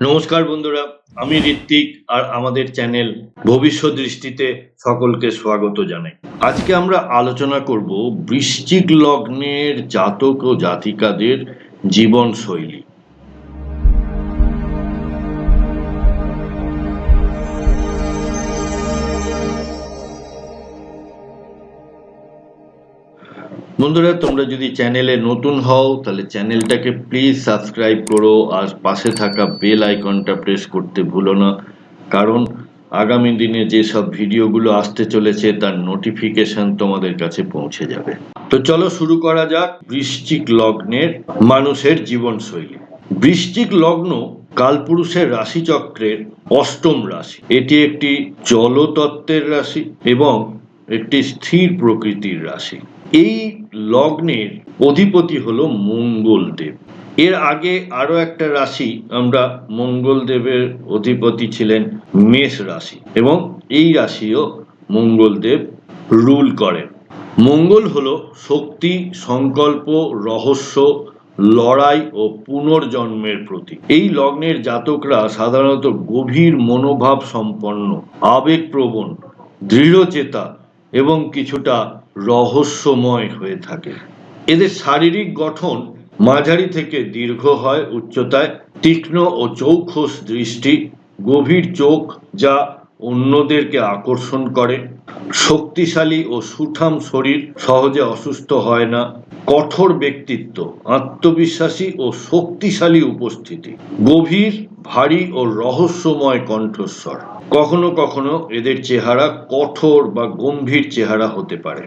নমস্কার বন্ধুরা, আমি ঋত্বিক আর আমাদের চ্যানেল ভবিষ্যৎ দৃষ্টিতে সকলকে স্বাগত জানাই। আজকে আমরা আলোচনা করব বৃশ্চিক লগ্নের জাতক ও জাতিকাদের জীবন বন্ধুরা, তোমরা যদি চ্যানেলে নতুন হও, তাহলে চ্যানেলটাকে প্লিজ সাবস্ক্রাইব করো আর পাশে থাকা বেল আইকনটা প্রেস করতে ভুলো না। কারণ আগামী দিনে যেসব ভিডিওগুলো আসতে চলেছে, তার নোটিফিকেশন তোমাদের কাছে পৌঁছে যাবে। তো চলো শুরু করা যাক বৃশ্চিক লগ্নের মানুষের জীবনশৈলী। বৃশ্চিক লগ্ন কালপুরুষের রাশিচক্রের অষ্টম রাশি। এটি একটি জলতত্ত্বের রাশি এবং একটি স্থির প্রকৃতির রাশি। এই লগ্নের অধিপতি হলো মঙ্গলদেব। এর আগে আরও একটা রাশি আমরা মঙ্গলদেবের অধিপতি ছিলেন মেষ রাশি এবং এই রাশিও মঙ্গলদেব রুল করেন। মঙ্গল হলো শক্তি, সংকল্প, রহস্য, লড়াই ও পুনর্জন্মের প্রতীক। এই লগ্নের জাতকরা সাধারণত গভীর মনোভাব সম্পন্ন, আবেগপ্রবণ, দৃঢ়চেতা এবং কিছুটা রহস্যময় হয়ে থাকে। এদের শারীরিক গঠন মাঝারি থেকে দীর্ঘ হয় উচ্চতায়, তীক্ষ্ণ ও চৌখস দৃষ্টি, গভীর চোখ যা অন্যদেরকে আকর্ষণ করে। শক্তিশালী ও সুঠাম শরীর সহজে অসুস্থ হয় না। কঠোর ব্যক্তিত্ব, আত্মবিশ্বাসী ও শক্তিশালী উপস্থিতি। গভীর, ভারী ও রহস্যময় কণ্ঠস্বর। কখনো কখনো এদের চেহারা কঠোর বা গম্ভীর চেহারা হতে পারে।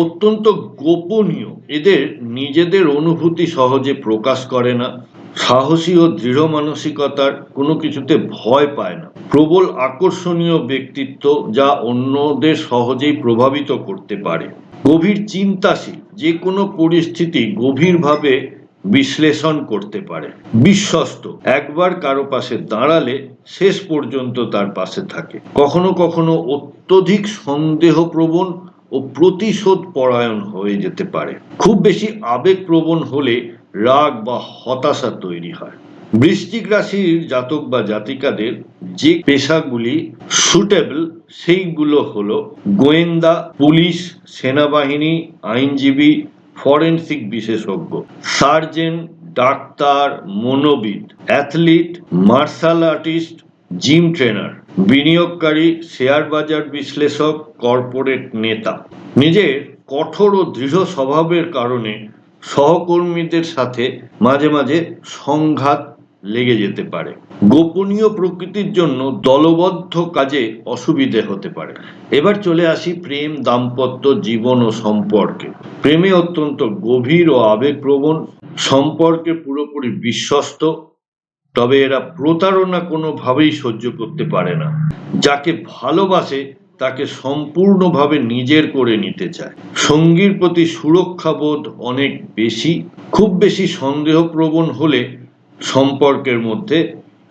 অত্যন্ত গোপনীয়। এদের নিজেদের অনুভূতি সহজে প্রকাশ করে না। সাহসী ও দৃঢ় মানসিকতার কোনো কিছুতে ভয় পায় না। প্রবল আকর্ষণীয় ব্যক্তিত্ব যা অন্যদের সহজেই প্রভাবিত করতে পারে। গভীর চিন্তাশীল, যে কোনো পরিস্থিতি গভীরভাবে বিশ্লেষণ করতে পারে। বিশ্বস্ত, একবার কারও পাশে দাঁড়ালে শেষ পর্যন্ত তার পাশে থাকে। কখনো কখনো অত্যধিক সন্দেহপ্রবণ ও প্রতিশোধ পরায়ণ হয়ে যেতে পারে। খুব বেশি আবেগপ্রবণ হলে রাগ বা হতাশা তৈরি হয়। বৃশ্চিক রাশির জাতক বা জাতিকাদের যে পেশাগুলি সুটেবল সেইগুলো হলো গোয়েন্দা, পুলিশ, সেনাবাহিনী, আইনজীবী ফরেন্সিক বিশেষজ্ঞ surgeon doctor, মনোবিদ athlete martial artist gym trainer বিনিয়োগকারী শেয়ার বাজার বিশ্লেষক কর্পোরেট নেতা। নিজের কঠোর ও দৃঢ় স্বভাবের কারণে সহকর্মীদের সাথে মাঝে মাঝে সংঘাত লেগে যেতে পারে। গোপনীয় প্রকৃতির জন্য দলবদ্ধ কাজে অসুবিধে হতে পারে। এবার চলে আসি প্রেম, দাম্পত্য জীবন ও সম্পর্কে। প্রেমে অত্যন্ত গভীর ও আবেগপ্রবণ, সম্পর্কে পুরোপুরি বিশ্বস্ত, তবে এরা প্রতারণা কোনোভাবেই সহ্য করতে পারে না। যাকে ভালোবাসে তাকে সম্পূর্ণভাবে নিজের করে নিতে চায়। সঙ্গীর প্রতি সুরক্ষাবোধ অনেক বেশি। খুব বেশি সন্দেহপ্রবণ হলে সম্পর্কের মধ্যে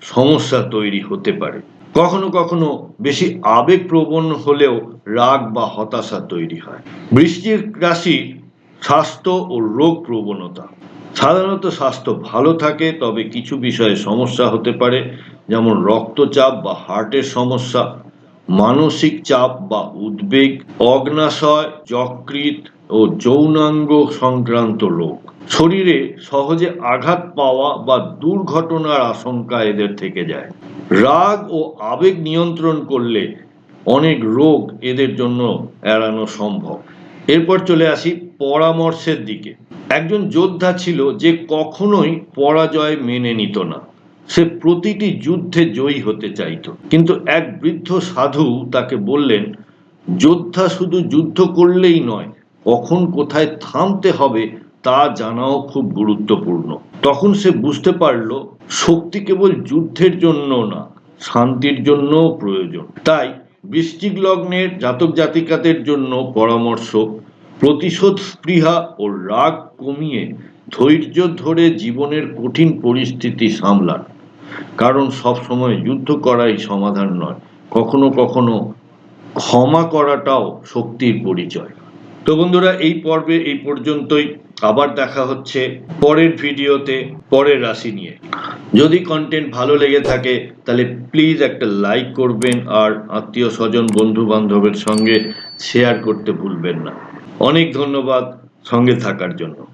সমস্যা তৈরি হতে পারে। কখনো কখনো বেশি আবেগপ্রবণ হলেও রাগ বা হতাশা তৈরি হয়। বৃষ্টির রাশি স্বাস্থ্য ও রোগ প্রবণতা। সাধারণত স্বাস্থ্য ভালো থাকে, তবে কিছু বিষয়ে সমস্যা হতে পারে, যেমন রক্তচাপ বা হার্টের সমস্যা। মানসিক চাপ বা উদ্বেগ, অগ্নাশয় যকৃত ও যৌনাঙ্গ সংক্রান্ত রোগ। শরীরে সহজে আঘাত পাওয়া বা দুর্ঘটনার আশঙ্কা এদের থেকে যায়। রাগ ও আবেগ নিয়ন্ত্রণ করলে অনেক রোগ এদের জন্য এড়ানো সম্ভব। এরপর চলে আসি পরামর্শের দিকে। একজন যোদ্ধা ছিল যে কখনোই পরাজয় মেনে নিত না। সে প্রতিটি যুদ্ধে জয়ী হতে চাইত। কিন্তু এক বৃদ্ধ সাধু তাকে বললেন, যোদ্ধা শুধু যুদ্ধ করলেই নয়, কখন কোথায় থামতে হবে তা জানাও খুব গুরুত্বপূর্ণ। তখন সে বুঝতে পারল, শক্তি কেবল যুদ্ধের জন্য না, শান্তির জন্যও প্রয়োজন। তাই বৃশ্চিক লগ্নের জাতক জাতিকাদের জন্য পরামর্শ, প্রতিশোধ স্পৃহা ও রাগ কমিয়ে ধৈর্য ধরে জীবনের কঠিন পরিস্থিতি সামলান। কারণ সব সময় যুদ্ধ করাই সমাধান নয়। কখনো কখনো ক্ষমা করাটাও শক্তির পরিচয়। তো বন্ধুরা, এই পর্বে এই পর্যন্তই। আবার দেখা হচ্ছে পরের ভিডিওতে, পরের রাশি নিয়ে। যদি কন্টেন্ট ভালো লেগে থাকে, তাহলে প্লিজ একটা লাইক করবেন আর আত্মীয় স্বজন বন্ধু বান্ধবের সঙ্গে শেয়ার করতে ভুলবেন না। অনেক ধন্যবাদ সঙ্গে থাকার জন্য।